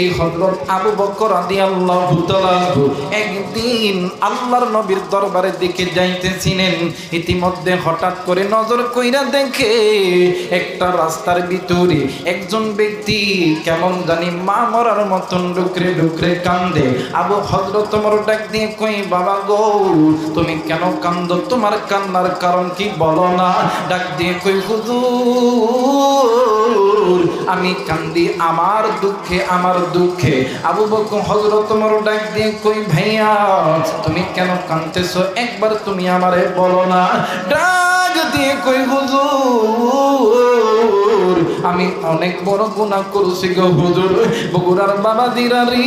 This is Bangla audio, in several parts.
এই হযরত আবু বকর একদিন আল্লাহর নবীর দরবারের দিকে যাইতেছিলেন। ইতিমধ্যে হঠাৎ করে নজর কইরা দেখে একটা রাস্তার ভিতরে একজন ব্যক্তি কেমন জানি মা মরার মতন ডুকরে ডুকরে কান্দে। আবু হযরত তোমার ডাক দিয়ে কই বাবা গো, তুমি কেন কান্দ? তোমার কান্নার কারণ কি বলো না? ডাক দিয়ে কই হুজুর, আমি কান্দি, আমার দুঃখে আমার দুঃখে। আবু বকর হযরত তোমার ডাক দিয়ে কই, ভাইয়া, তুমি কেন কাঁদতেছো? একবার তুমি আমারে বলো না। ডাক দিয়ে কই, হুজুর, আমি অনেক বড় গুনাহ করছি গো হুজুর। বগুড়ার বাবা দিরারি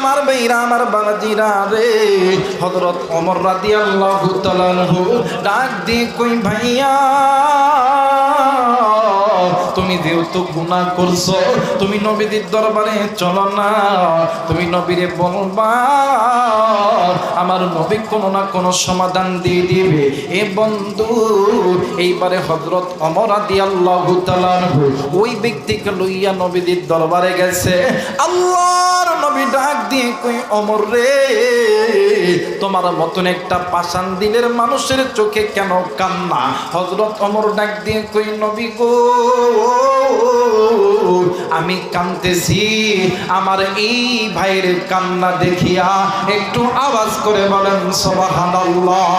আমার ভাইরা আমার বাবাজিরা রে। হযরত ওমর রাদিয়াল্লাহু তাআলা আনহু ডাক দিয়ে কই, ভাইয়া, তুমি যেহেতু গুণা করছ, তুমি নবীদের দরবারে চলো না। তুমি নবীরে বলবা আমার নবী কোনো না কোনো সমাধান দিয়ে দিবে। এ বন্ধু, এইবারে হজরত অমর আদি আল্লাহ ওই ব্যক্তিকে লইয়া নবীদের দরবারে গেছে। আল্লাহর নবী ডাক দিয়ে কই অমর রে, তোমার মতন একটা পাষাণ দিলের মানুষের চোখে কেন কান্না? হজরত অমর ডাক দিয়ে, কই নবী গো, আমি কানতেছি আমার এই ভাইয়ের কান্না দেখিয়া একটু আওয়াজ করে বলেন, সুবহানাল্লাহ।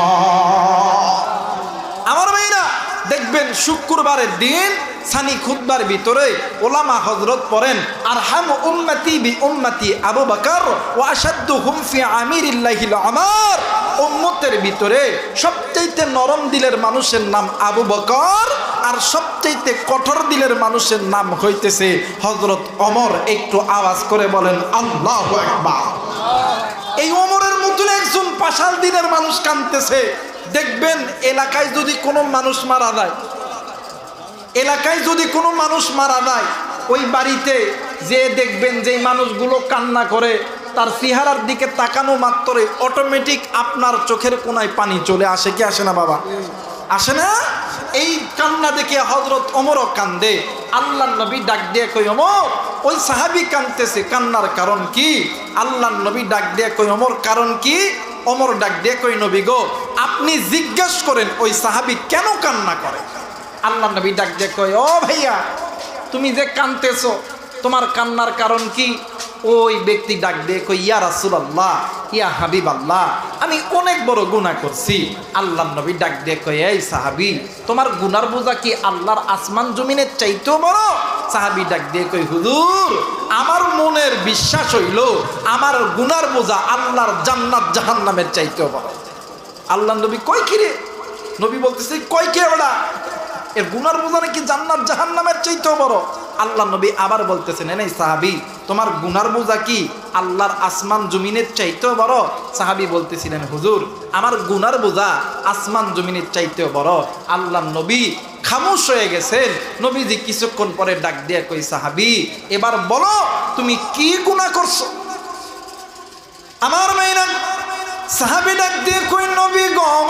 আমার ভাইরা, দেখবেন শুক্রবারের দিন সানি খুতবার ভিতরে ওলামা হজরত পড়েন আর হাম উম্মতি বি উম্মতি আবু বকর ও আসাদ্দু হুম ফি আমিরিল্লাহিল আমার উম্মতের ভিতরে সবচাইতে নরম দিলের মানুষের নাম আবু বকর আর সবচাইতে কঠোর দিলের মানুষের নাম হইতেছে হজরত অমর একটু আওয়াজ করে বলেন, আল্লাহ এই অমরের মতন একজন পাশাল দিনের মানুষ কানতেছে দেখবেন এলাকায় যদি কোনো মানুষ মারা যায় এলাকায় যদি কোনো মানুষ মারা যায়, ওই বাড়িতে যে দেখবেন যেই মানুষগুলো কান্না করে, তার চেহারার দিকে তাকানো মাত্রই অটোমেটিক আপনার চোখের কোনায় পানি চলে আসে। কি আসে না বাবা? আসে না? এই কান্না দেখে হজরত অমরও কান্দে। আল্লাহ নবী ডাক দিয়ে কই অমর ওই সাহাবি কান্দতেছে কান্নার কারণ কি? আল্লাহ নবী ডাক দিয়ে কই অমর কারণ কি? অমর ডাক দিয়ে কই নবী গো, আপনি জিজ্ঞেস করেন, ওই সাহাবি কেন কান্না করে? আল্লাহ নবী ডাক দিয়ে কই ও ভাইয়া, তুমি যে কানতেছো, তোমার কান্নার কারণ কি? ওই ব্যক্তি ডাক দিয়ে কই ইয়া রাসুল আল্লাহ ইয়া হাবিব আল্লাহ আমি অনেক বড় গুনাহ করছি। আল্লাহ নবী ডাক দিয়ে কই এই সাহাবি, তোমার গুনার বোঝা কি আল্লাহর আসমান জমিনের চাইতেও বড়? সাহাবি ডাক দিয়ে কই হুজুর, আমার মনের বিশ্বাস হইল, আমার গুনার বোঝা আল্লাহর জান্নাত জাহান্নামের চাইতেও বড়। আল্লাহ নবী কই কিরে নবী বলতেছে কই কে ওরা? এর গুনার বোঝা নাকি জান্নাত, জাহান্নামের চাইতেও বড়। আল্লাহ নবী আবার বলতেছেন এই সাহাবি, তোমার গুনার বোঝা কি? আল্লাহর আসমান, জমিনের চাইতেও বড়? সাহাবি বলতেছিলেন, হুজুর, আমার গুনার বোঝা আসমান, জমিনের চাইতেও বড়। আল্লাহ নবী খামোশ হয়ে গেছেন। নবীজি কিছুক্ষণ পরে ডাক দিয়ে কই সাহাবি, এবার বলো, তুমি কি গুনাহ করছ? আমার মেয়েরা সাহাবি ডাক দিয়ে কই নবী গম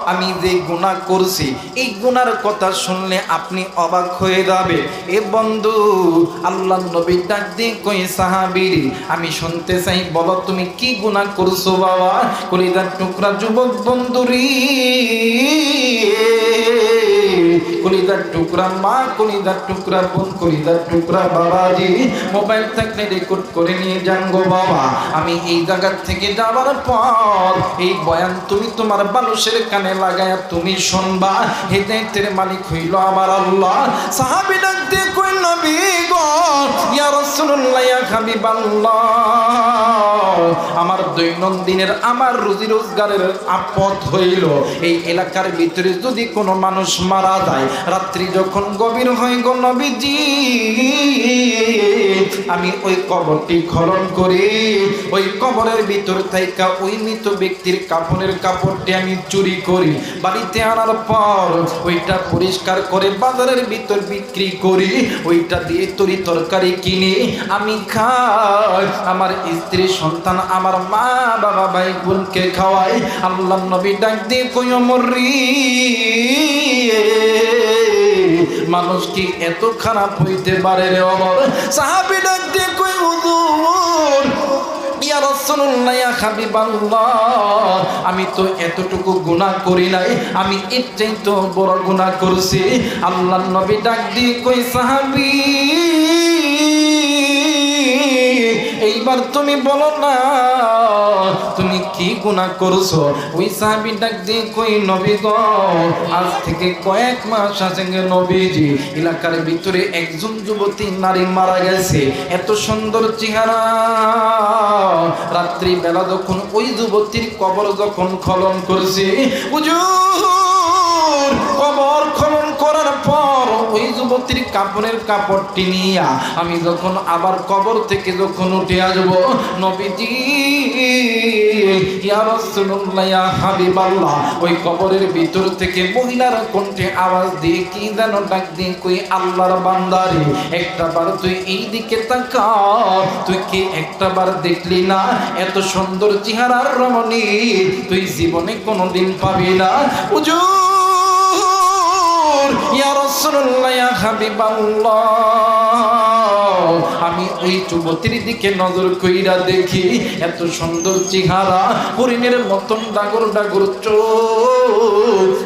আমি যে গুনাহ করছি, এই গুনার কথা শুনলে আপনি অবাক হয়ে যাবে। এ বন্ধু আল্লাহ নবী ডাক দিয়ে কই সাহাবী আমি শুনতে চাই, বলো তুমি কি গুনাহ করছ বাবা? কলিজার টুকরা যুবক বন্ধুরি কলিদার টুকরা মা কলিদার টুকরা বোন কলিদার টুকরা বাবাজি। মোবাইল থাকলে রেকর্ড করে নিয়ে যান গো বাবা। আমি এই জায়গা থেকে যাবার পর, এই বয়ান তুমি তোমার বালুসের কানে লাগায় তুমি শুনবা। হেদায়েতের মালিক হইল আমার আল্লাহ। আমার দৈনন্দিনের, আমার রুজি রোজগারের আপদ হইল। এই এলাকার ভিতরে যদি কোনো মানুষ মারা যায়, রাত্রি যখন গভীর হয় গো নবীজি, আমি ওই কবরটি খনন করি। ওই কবরের ভিতর থাইকা ওই মৃত ব্যক্তির কাপড়ের কাপড়টি আমি চুরি করি। বাড়িতে আনার পর ওইটা পরিষ্কার করে বাজারের ভিতর বিক্রি করি, ওইটা দিয়ে তরি তরকারি কিনি, আমি খাই। আমার স্ত্রী, সন্তান, আমার মা, বাবা, ভাই, বোনকে খাওয়াই। আল্লাহ নবী ডাক দিয়ে কই মরি মানুষ কি এত খারাপ হইতে পারে রে অমর? সাহাবি ডাক দিয়ে কই আমি তো এতটুকু গুণা করি নাই, আমি ইচ্ছেই তো বড় গুণা করছি। আল্লাহ নবী ডাক দিয়ে কই সাহাবী এইবার তুমি বলো না, তুমি কি গুনাহ করছ? ওই সাহাবী ডাক দিয়ে কই, নবী গো, আজ থেকে কয়েক মাস আছে নবীজি, এলাকার ভিতরে একজন যুবতী নারী মারা গেছে। এত সুন্দর চেহারা। রাত্রি বেলা যখন ওই যুবতীর কবর যখন খনন করছে, হুজুর, কবর খনন করার পর ওই যুবতীর কাপড়ের কাপড়টি নিয়া আমি যখন আবার কবর থেকে যখন উঠে আসব, নবীজি, ইয়া হাবিবাল্লাহ, ওই কবরের ভিতর থেকে মহিলার কণ্ঠে আওয়াজ দিয়ে কি যেন ডাক দিয়ে কই, আল্লাহর বান্দারে, একটা বার তুই এই দিকে তাকা, তুই কি একটা বার দেখলি না এত সুন্দর চেহারার রমণী, তুই জীবনে কোনোদিন পাবি না। উজুর আমি ওই যুবতীর দিকে নজর কইরা দেখি, এত সুন্দর চেহারা হরিণের মতন ডাগর ডাগর চো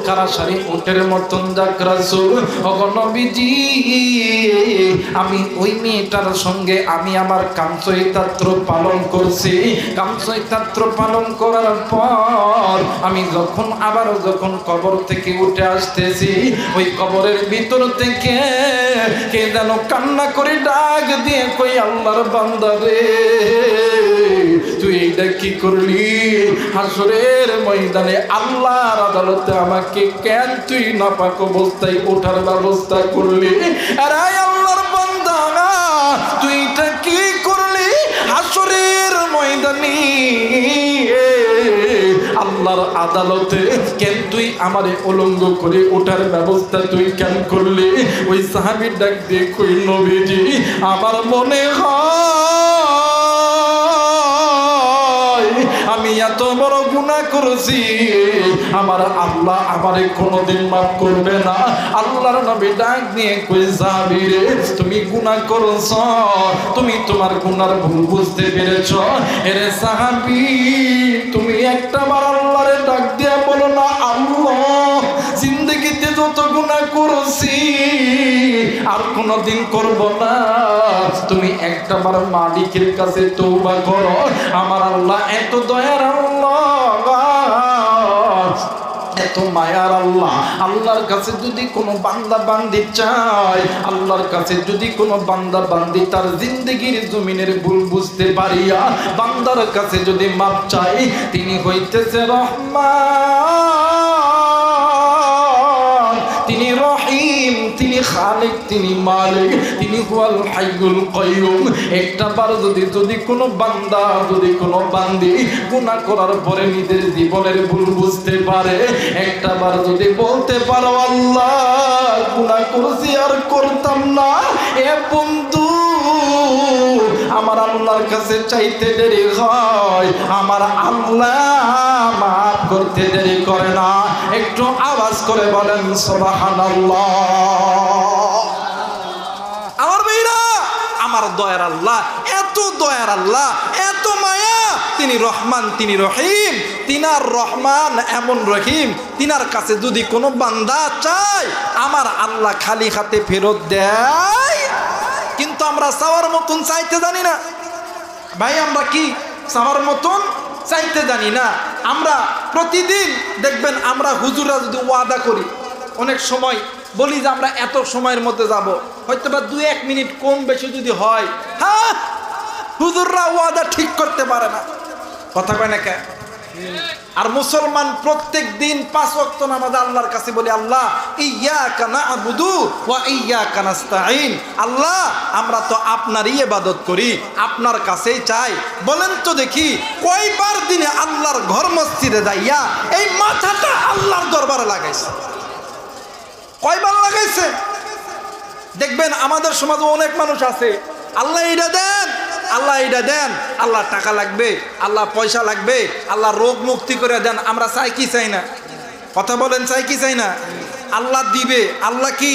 কারা সারি উটের মতন ডাকরা চোখ। অগণবিজি আমি ওই মেয়েটার সঙ্গে আমি আমার কামচরিতাত্র পালন করছি। কামচরিতাত্র পালন করার পর আমি যখন আবার যখন কবর থেকে উঠে আসতেছি, ওই কবরের ভিতর থেকে কে যেন কান্না করে ডাক দিয়ে কই, আল্লাহর বান্দারে তুই এটা কি করলি? হাসরের ময়দানে আল্লাহর আদালতে আমাকে কেন তুই নাপাক অবস্থায় ওঠার ব্যবস্থা করলি? আরে ময়দানে আল্লাহর আদালতে কেন তুই আমারে উলঙ্গ করে ওঠার ব্যবস্থা তুই কেন করলি? ওই সাহাবির ডাক দিয়ে নবীজি, আমার মনে হয় এত বড় গুণা করেছি, আমার আল্লাহ আমারে কোনোদিন মাফ করবে না। আল্লাহর নবী ডাক নিয়ে কই যাবি রে, তুমি গুণা করছ, তুমি তোমার গুণার ভুল বুঝতে পেরেছ। এরে সাহাবি, তুমি একটা বার আল্লাহরে ডাক দিয়ে বলো না, আল্লাহ কোনোদিন করব না। তুমি একটা বার মালিকের কাছে তৌবা করো। আমার আল্লাহ এত দয়ার আল্লাহ। এত মায়ার আল্লাহ। আল্লাহর কাছে যদি কোনো বান্দা বান্দি চায়, আল্লাহর কাছে যদি কোনো বান্দা বান্দি তার জিন্দগির জমিনের ভুল বুঝতে পারিয়া, বান্দার কাছে যদি মাপ চাই তিনি হইতেছে রহমান। খালিক তিনি মালিক, তিনি হুয়াল হাইগুল কয়ুম একটা বার যদি যদি কোনো বান্দা, যদি কোনো বান্দি গুণা করার পরে নিজের জীবনের ভুল বুঝতে পারে, একটা বার যদি বলতে পারো, আল্লাহ গুণা করছি আর করতাম না। এ বন্ধু আমার আল্লাহর কাছে চাইতে দেরি হয়, আমার আল্লাহ মাফ করতে দেরি করে না। একটু আওয়াজ করে বলেন, সুবহানাল্লাহ। আমার মেয়েরা, আমার দয়ার আল্লাহ, এত দয়ার আল্লাহ, এত মায়া। তিনি রহমান, তিনি রহিম। তিনার রহমান এমন রহিম, তিনার কাছে যদি কোনো বান্দা চায়, আমার আল্লাহ খালি হাতে ফেরত দেয়। আমরা চাওয়ার মতন চাইতে জানি না। ভাই, আমরা কি চাওয়ার মতন চাইতে জানি না। আমরা প্রতিদিন দেখবেন আমরা হুজুরা যদি ওয়াদা করি, অনেক সময় বলি যে আমরা এত সময়ের মধ্যে যাব হয়তো বা দু এক মিনিট কম বেশি যদি হয় হ্যাঁ হুজুররা ওয়াদা ঠিক করতে পারে না। কথা কয় না কে? আর মুসলমান প্রত্যেক দিন পাঁচ অক্ত নামাজ আল্লাহর কাছে বলে, আল্লাহ ইয়া কানা আবুদু ওয়া ইয়া আল্লাহ, আমরা তো আপনারই ইবাদত করি, আপনার কাছেই চাই। বলেন তো দেখি, কয়বার দিনে আল্লাহর ঘর মসজিদে যাইয়া এই মাথাটা আল্লাহর দরবারে লাগাইছে? কয়বার লাগাইছে? দেখবেন আমাদের সমাজে অনেক মানুষ আছে, আল্লাহ, এটা দেন। আল্লাহ এটা দেন আল্লাহ টাকা লাগবে আল্লাহ পয়সা লাগবে আল্লাহ রোগ মুক্তি করে দেন, আমরা চাই কি চাই না? কথা বলেন, চাই কি চাই না? আল্লাহ দিবে, আল্লাহ কি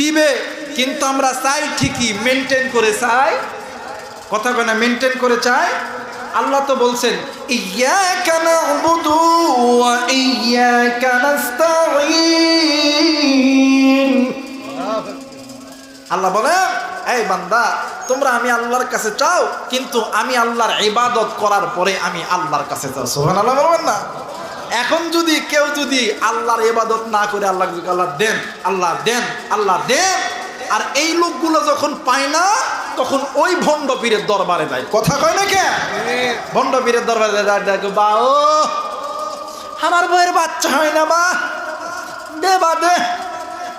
দিবে, কিন্তু আমরা চাই ঠিকই মেনটেন করে চাই। কথা না মেনটেন করে চাই। আল্লাহ তো বলছেন আল্লাহ বলে এই বান্দা তোমরা আমি আল্লাহর কাছে চাও কিন্তু আমি আল্লাহর ইবাদত করার পরে আমি আল্লাহর কাছে চাও সোহান আল্লাহ বলবেন না? এখন যদি কেউ যদি আল্লাহর ইবাদত না করে আল্লাহ আল্লাহ দেন আল্লাহ দেন আল্লাহ দেন আর এই লোকগুলো যখন পায় না তখন ওই ভণ্ড পীরের দরবারে যায়। কথা কয় না কে? ভণ্ড পীরের দরবারে দেখো বা ও আমার বইয়ের বাচ্চা হয় না বা। দে বা দে।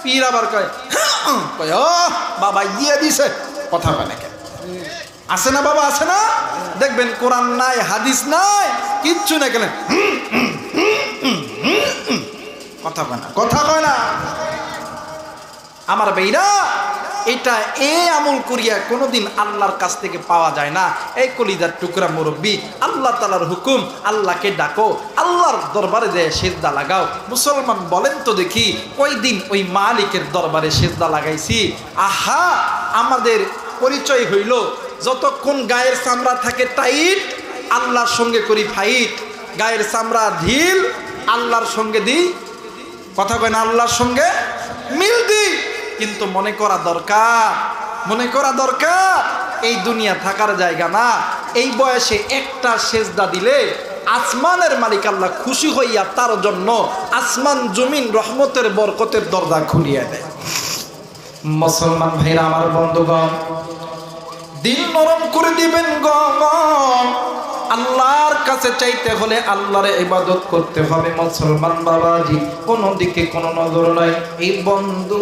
পীর আবার কয় "হ্যাঁ, কয় ও বাবা ইয়ে দিছে। কথা কয় না আছে না বাবা, আছে না? দেখবেন কোরআন নাই, হাদিস নাই, কিচ্ছু না কেন কথা কয় না, কথা কয় না। আমার বেইরা এটা এ আমল করিয়া কোনোদিন আল্লাহর কাছ থেকে পাওয়া যায় না। এই কলিদার টুকরা মুরব্বী, আল্লাহ তালার হুকুম, আল্লাহকে ডাকো, আল্লাহর দরবারে যে সেজদা লাগাও। মুসলমান বলেন তো দেখি ওই দিন ওই মালিকের দরবারে সেজদা লাগাইছি? আহা, আমাদের পরিচয় হইল, যতক্ষণ গায়ের চামড়া থাকে টাইট, আল্লাহর সঙ্গে করি ফাইট। গায়ের চামড়া ঢিল, আল্লাহর সঙ্গে দিই কথা কয় না, আল্লাহর সঙ্গে মিল দি। কিন্তু মনে করা দরকার, মনে করা দরকার, এই দুনিয়া থাকার জায়গা না। এই বয়সে একটা সেজদা দিলে আসমানের মালিক আল্লাহ খুশি হইয়া তার জন্য আসমান জমিন রহমতের বরকতের দরজা খুলিয়ে দেয়। মুসলমান ভাইরা আমার বন্ধুগণ দিল নরম করে দিবেন গম আল্লাহর কাছে চাইতে হলে আল্লাহর ইবাদত করতে হবে, মুসলমান বাবাজি। কোনো দিকে কোনো নজর নাই। এই বন্ধু,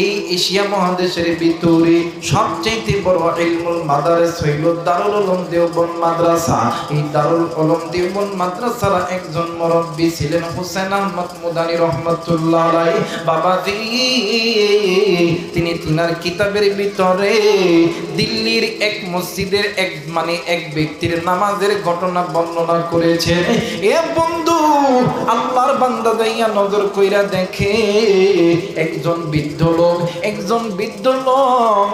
এই এশিয়া মহাদেশের ভিতরে সবচাইতে বড় ইলমুল মাদারেস হইল দারুল উলুম দেওবন মাদ্রাসা। এই দারুল উলুম দেওবন মাদ্রাসার একজন মুরব্বী ছিলেন হোসেন আহমদ মুদানি রহমতুল্লাহ আলাইহি। বাবাজি, তিনি তিনার কিতাবের ভিতরে দিল্লির এক মসজিদের এক মানে এক ব্যক্তির নামাজের ঘটনা বর্ণনা করেছে। এ বন্ধু, আল্লাহর বান্দা যাইয়া নজর কইরা দেখে, একজন বৃদ্ধ লোক, একজন বৃদ্ধ লোক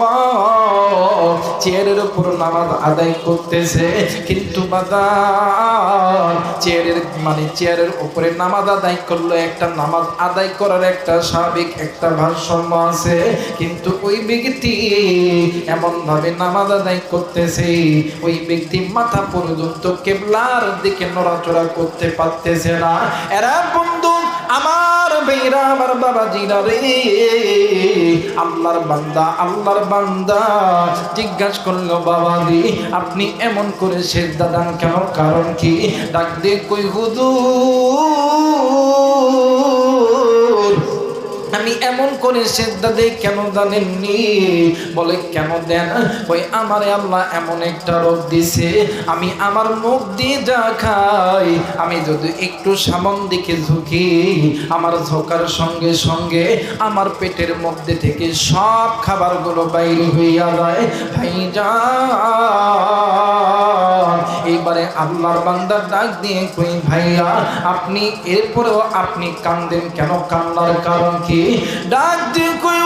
চেয়ারের উপর নামাজ আদায় করতেছে। কিন্তু বাদার চেয়ারের মানে চেয়ারের উপরে নামাজ আদায় করল, একটা নামাজ আদায় করার একটা স্বাভাবিক একটা ভারসাম্য আছে। কিন্তু ওই ব্যক্তি এমন ভাবে নামাজ আদায় করতেছে, ওই ব্যক্তি মাথা পর্যন্ত কেবলার দিকে নড়াচড়া করতে পারতেছে না। এরা বন্ধু, আমার বেরা আমার বাবা জিরা রে। আল্লাহর বান্দা আল্লাহর বান্দা, জিজ্ঞাসা করল বাবা দি আপনি এমন করে সেদ্ধা দান কেন? কারণ কি? ডাক দিয়ে কই, হুজুর আমি এমন করে সেদ্ধা দেই, কেন জানেননি? বলে, কেন দেন? ওই আমার আল্লাহ এমন একটা রোগ দিছে, আমি আমার মুখ দিয়ে যা খাই, আমি যদি একটু সামন দিকে ঝুঁকি, আমার ঝোঁকার সঙ্গে সঙ্গে আমার পেটের মধ্যে থেকে সব খাবারগুলো বাইরে হইয়া যায়। ভাই যা আল্লাহর বান্দার ডাক দিয়ে কই, ভাইয়া, আপনি এরপরেও আপনি কান্দেন কেন? কান্দার কারণ কি? ডাক দিয়ে কই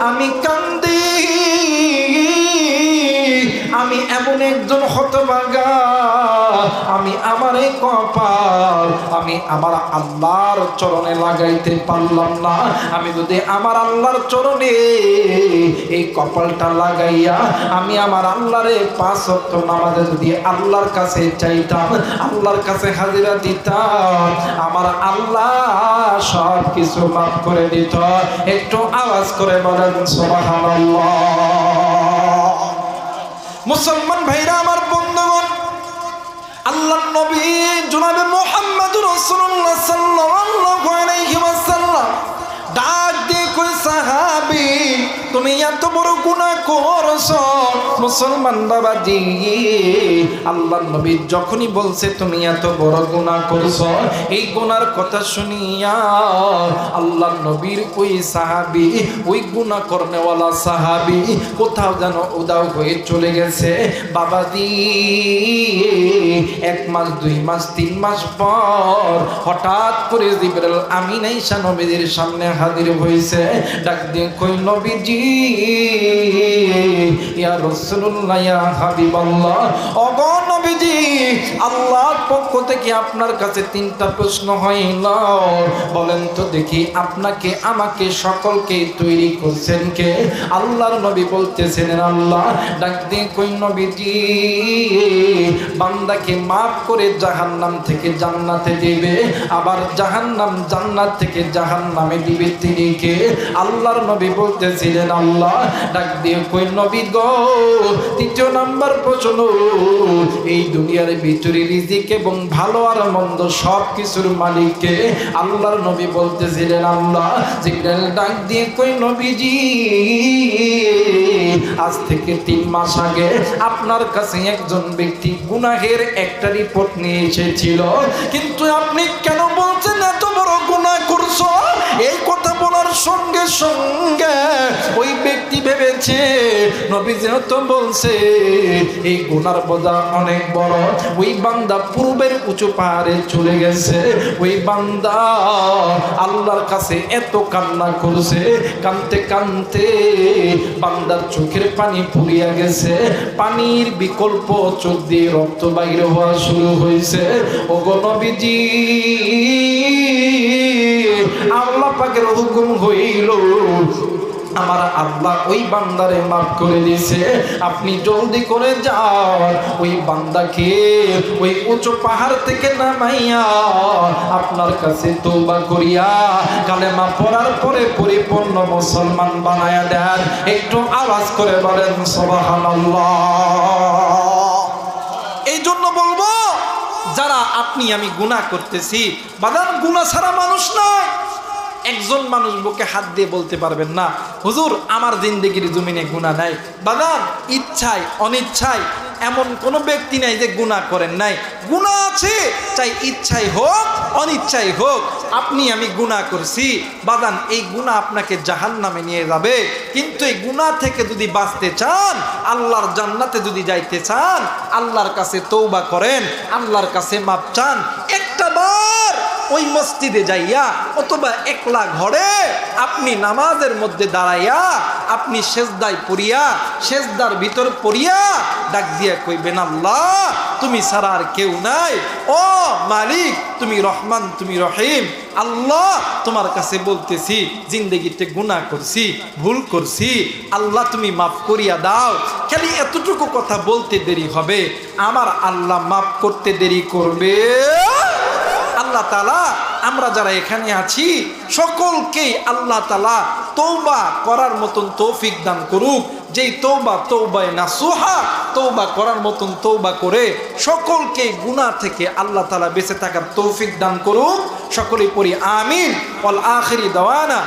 আমি কান্দি। আমি এমন একজন হতভাগা। আমি আমার এই কপাল, আমি আমার আল্লাহর চরণে লাগাইতে পারলাম না। আমি যদি আমার আল্লাহর চরণে এই কপালটা লাগাইয়া আমি আমার আল্লাহরে পাঁচ নামাজে যদি আল্লাহর কাছে চাইতাম, আল্লাহর কাছে হাজিরা দিতাম, আমার আল্লাহ সব কিছু মাফ করে দিত। একটু আওয়াজ করে বলেন, সুবহানাল্লাহ। মুসলমান ভাইরা, আমার বন্ধুগণ আল্লাহ নবী জনাবে মোহাম্মদ আলাইহি ওয়াসাল্লাম। ডাক দিয়ে সাহাবী, তুমি এত বড় গুনাহ করছ। মুসলমান বাবাজি আল্লাহ নবী যখনই বলছে, তুমি এত বড় গুনাহ করছ, এই গুনার কথা শুনিয়া আল্লাহ নবীর ওই সাহাবী, ওই গুনাহ করনেওয়ালা সাহাবী কোথাও যেন উদাও হয়ে চলে গেছে। বাবাজি এক মাস, দুই মাস, তিন মাস পর হঠাৎ করে জিবরাল আমিন আইসা নবীদের সামনে হাজির হয়েছে ডাক দিয়ে কই নবীজি, ইয়া রাসূলুল্লাহ, ইয়া হাবিবাল্লাহ। ওগো নবীজি, আল্লাহর পক্ষ থেকে আপনার কাছে তিনটা প্রশ্ন হইল। বলেন তো দেখি, আপনাকে, আমাকে সকলকে তৈরি করছেন কে? আল্লাহর নবী বলতেছেন, আল্লাহ। ডাক দিয়ে কই নবীজি, বান্দাকে মাফ করে জাহান্নাম থেকে জান্নাতে দিবে, আবার জাহান্নাম জান্নাত থেকে জাহান্নামে দিবে তিনি কে? আল্লাহর নবী বলতেছিলেন, আল্লাহ, ডাক দিয়ে কই নবী গো? তৃতীয় নাম্বার প্রশ্ন, এই দুনিয়ার ভিতরে রিজিক এবং ভালো আর মন্দ সব কিছুর মালিককে আল্লাহর নবী বলতেছিলেন, আল্লাহ, জিব্রাইল ডাক দিয়ে কই নবীজি? আজ থেকে তিন মাস আগে আপনার কাছে একজন ব্যক্তি গুনাহের একটা রিপোর্ট নিয়ে এসেছিল। কিন্তু আপনি সঙ্গে ওই ব্যক্তি ভেবেছে নবী বলছে, এই গুনার বোঝা অনেক বড়। ওই বান্দা পূর্বের উঁচু পাহাড়ে চলে গেছে। ওই বান্দা আল্লাহর কাছে এত কান্না করছে। কানতে কানতে বান্দার চোখের পানি ফুরিয়া গেছে। পানির বিকল্প চোখ দিয়ে রক্ত বাইর হওয়া শুরু হয়েছে। ও নবীজি আল্লাহ পাকের হুকুম হইল, আমার আল্লাহ ওই বান্দারে মাফ করে দিয়েছে। আপনি জলদি করে যান, ওই বান্দাকে ওই উঁচু পাহাড় থেকে নামাইয়া আপনার কাছে তৌবা করিয়া কালেমা পড়ার পরে পরিপূর্ণ মুসলমান বানায়া দেন। একটু আওয়াজ করে বলেন এই জন্য বলব, যারা আপনি আমি গুনাহ করতেছি বাদান গুনাহ ছাড়া মানুষ নয়। একজন মানুষ বুকে হাত দিয়ে বলতে পারবেন না, হুজুর, আমার জিন্দগির জমিনে গুণা নাই বাদান ইচ্ছায়, অনিচ্ছায়, এমন কোনো ব্যক্তি নাই যে গুণা করেন নাই। গুণা আছে, চাই ইচ্ছাই হোক অনিচ্ছাই হোক, আপনি আমি গুণা করছি বাদান এই গুণা আপনাকে জাহান নামে নিয়ে যাবে। কিন্তু এই গুণা থেকে যদি বাঁচতে চান, আল্লাহর জান্নাতে যদি যাইতে চান, আল্লাহর কাছে তৌবা করেন, আল্লাহর কাছে মাপ চান, একটা বার ওই মসজিদে যাইয়া অথবা একলা ঘরে আপনি নামাজের মধ্যে দাঁড়াইয়া আপনি সেজদায় পড়িয়া, সেজদার ভিতর পড়িয়া ডাক দিয়া কইবেন, আল্লাহ, তুমি ছাড়া আর কেউ নাই। ও মালিক, তুমি রহমান, তুমি রহিম। আল্লাহ, তোমার কাছে বলতেছি, জিন্দগিতে গুনাহ করছি, ভুল করছি। আল্লাহ, তুমি মাফ করিয়া দাও। খালি এতটুকু কথা বলতে দেরি হবে। আমার আল্লাহ মাফ করতে দেরি করবে। আল্লাহ তালা আমরা যারা এখানে আছি, সকলকেই আল্লাহ তালা তৌবা করার মতন তৌফিক দান করুক। যেই তৌবা তৌবায় না সোহা তৌবা করার মতন তৌবা করে সকলকে গুণা থেকে আল্লাহ তালা বেঁচে থাকার তৌফিক দান করুক। সকলে পড়ি আমিন। অল আখরি দেওয়ানা।